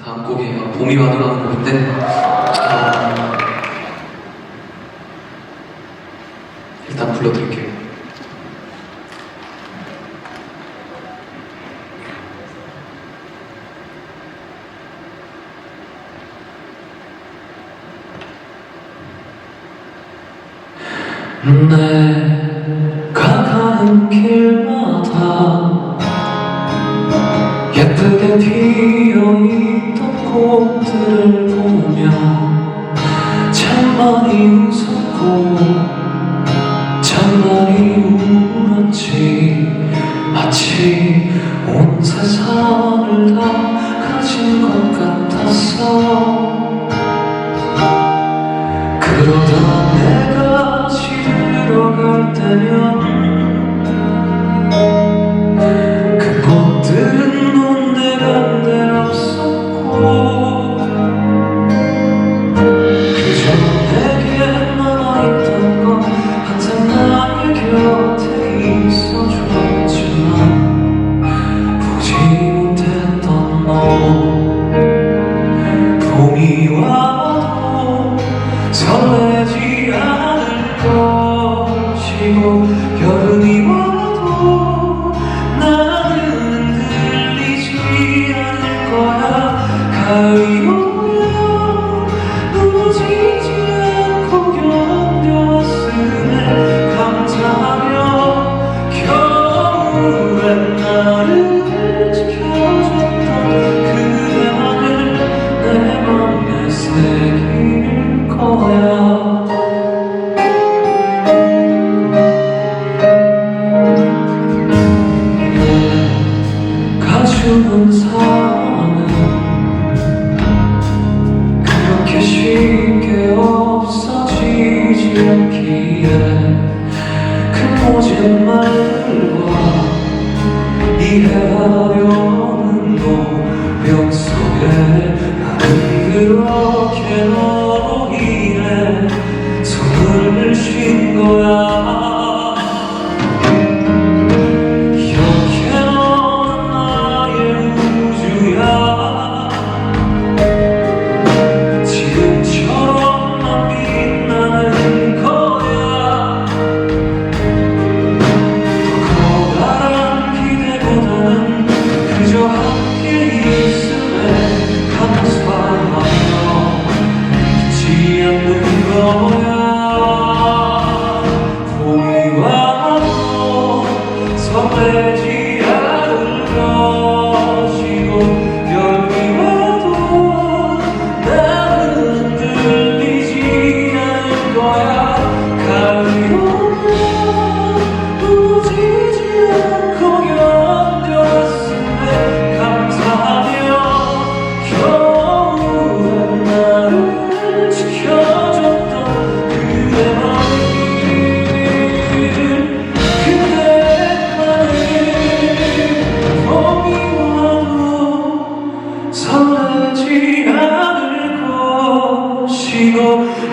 다음 곡이 봄이 와도라는 곡인데 어, 일단 불러드릴게요. 내 가까운 길 어떤 내가 지들어갈 때면 Don't 거짓말과 이해하려는 노력 속에 나는 그렇게 너 그 있는 거야. 동이와 너 설레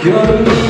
Gönlüm